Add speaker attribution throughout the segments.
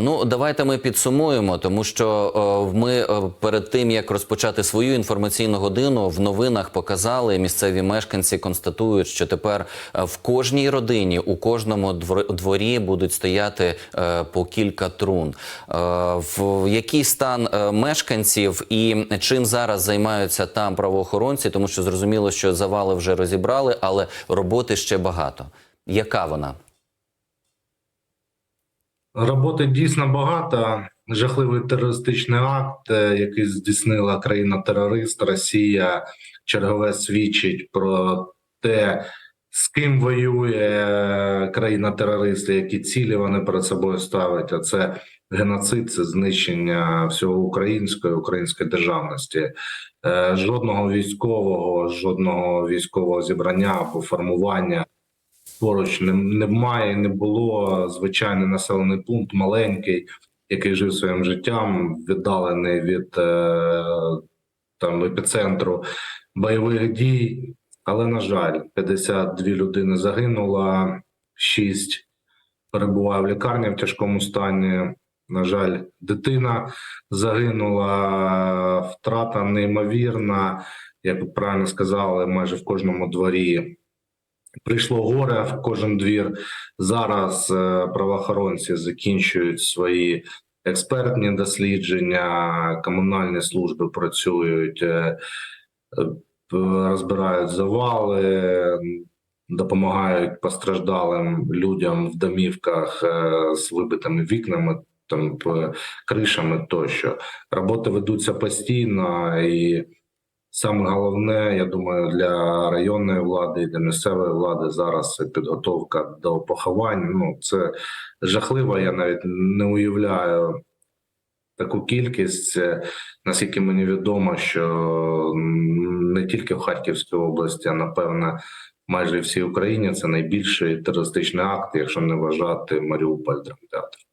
Speaker 1: Ну, давайте ми підсумуємо, тому що е, ми е, перед тим як розпочати свою інформаційну годину в новинах показали місцеві мешканці констатують, що тепер е, в кожній родині, у кожному двор- дворі будуть стояти по кілька трун. В який стан мешканців і чим зараз займаються там правоохоронці, тому що зрозуміло, що завали вже розібрали, але роботи ще багато. Яка вона?
Speaker 2: Роботи дійсно багато. Жахливий терористичний акт, е, який здійснила країна-терорист Росія, чергове свідчить про те, з ким воює країна-терорист, які цілі вони перед собою ставить. А це геноцид, це знищення всього української, української державності. Е, Жодного військового, жодного військового зібрання або формування поруч немає, не було звичайний населений пункт, маленький, який жив своїм життям, віддалений від е, там епіцентру бойових дій. Але на жаль, 52 людини загинуло, 6 перебуває в лікарні в тяжкому стані. На жаль, дитина загинула, втрата неймовірна. Як ви правильно сказали, майже в кожному дворі прийшло горе в кожен двір. Зараз е, правоохоронці закінчують свої експертні дослідження, комунальні служби працюють, е, е, розбирають завали, допомагають постраждалим людям в домівках з вибитими вікнами. Там кришами тощо роботи ведуться постійно, і Саме головне, я думаю, для районної влади і для місцевої влади зараз підготовка до поховань. Ну це жахливо. Я навіть не уявляю таку кількість. Е, Наскільки мені відомо, що не тільки в Харківській області, а напевне, майже всій Україні це найбільший терористичний акт, якщо не вважати Маріуполь драмтеатр.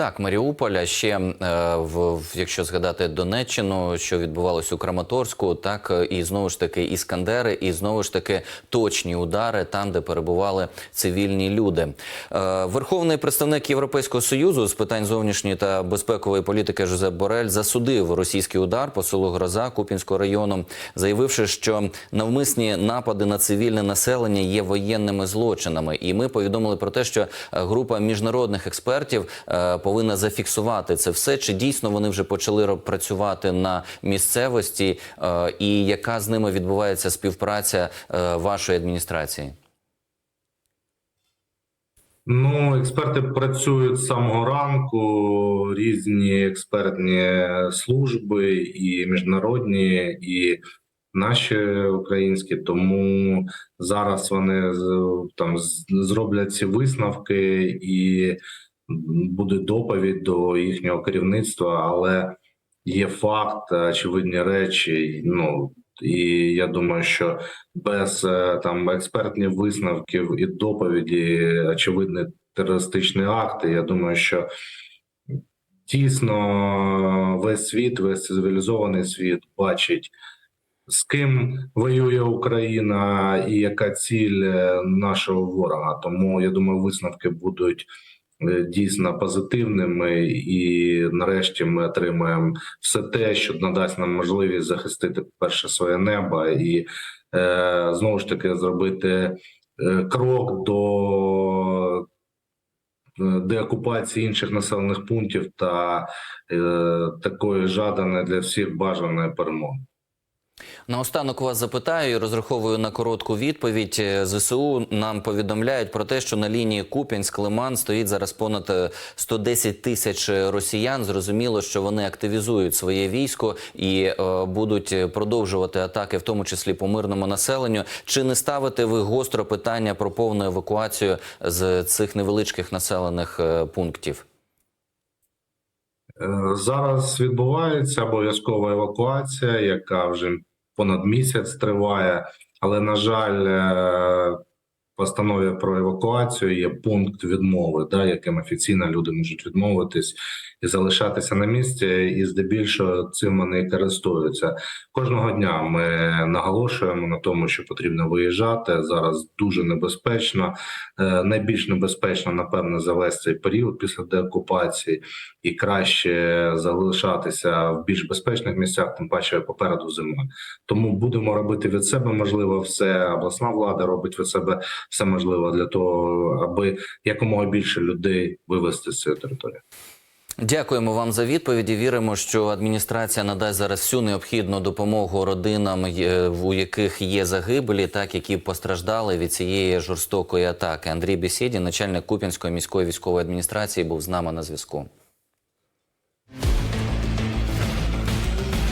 Speaker 1: Так, Маріуполь, а ще е, в, якщо згадати Донеччину, що відбувалось у Краматорську, так е, і знову ж таки іскандери, і знову ж таки точні удари там, де перебували цивільні люди. Е, Верховний представник Європейського союзу з питань зовнішньої та безпекової політики Жозеп Борель засудив російський удар по селу Гроза Купінського району, заявивши, що навмисні напади на цивільне населення є воєнними злочинами. І ми повідомили про те, що група міжнародних експертів е, повинна зафіксувати це все. Чи дійсно вони вже почали працювати на місцевості, е, і яка з ними відбувається співпраця е, вашої адміністрації?
Speaker 2: Ну, експерти працюють з самого ранку, різні експертні служби, і міжнародні, і наші українські. Тому зараз вони там зроблять ці висновки і буде доповідь до їхнього керівництва, але є факт, очевидні речі. Ну і я думаю, що без е, там експертних висновків і доповіді очевидний терористичний акт. Я думаю, що тісно весь світ, весь цивілізований світ бачить. З ким воює Україна і яка ціль е, нашого ворога? Тому я думаю, висновки будуть дійсно позитивними, і нарешті ми отримаємо все те, що надасть нам можливість захистити перше своє небо і е, знову ж таки зробити е, крок до е, деокупації інших населених пунктів та е, такої жаданої для всіх бажаної перемоги.
Speaker 1: Наостанок вас запитаю і розраховую на коротку відповідь. Е, ЗСУ нам повідомляють про те, що на лінії Куп'янськ-Лиман стоїть зараз понад е, 110 тисяч росіян. Зрозуміло, що вони активізують своє військо і е, будуть продовжувати атаки, в тому числі по мирному населенню. Чи не ставите ви гостро питання про повну евакуацію з цих невеличких населених е, пунктів?
Speaker 2: Е, Зараз відбувається обов'язкова евакуація, яка вже понад місяць триває. Але на жаль, е, постанові про евакуацію є пункт відмови, да, яким офіційно люди можуть відмовитись і залишатися на місці, і здебільшого цим вони користуються. Кожного дня ми наголошуємо на тому, що потрібно виїжджати зараз. Дуже небезпечно. Е, Найбільш небезпечно, напевно, за весь цей період після деокупації, і краще залишатися в більш безпечних місцях, тим паче попереду зима. Тому будемо робити від себе можливо все. Обласна влада робить від себе все можливе для того, аби якомога більше людей вивезти з цієї території.
Speaker 1: Дякуємо вам за відповіді. Віримо, що адміністрація надасть зараз всю необхідну допомогу родинам, е, у яких є загибелі, так які постраждали від цієї жорстокої атаки. Андрій Бесєдін, начальник Куп'янської міської військової адміністрації, був з нами на зв'язку.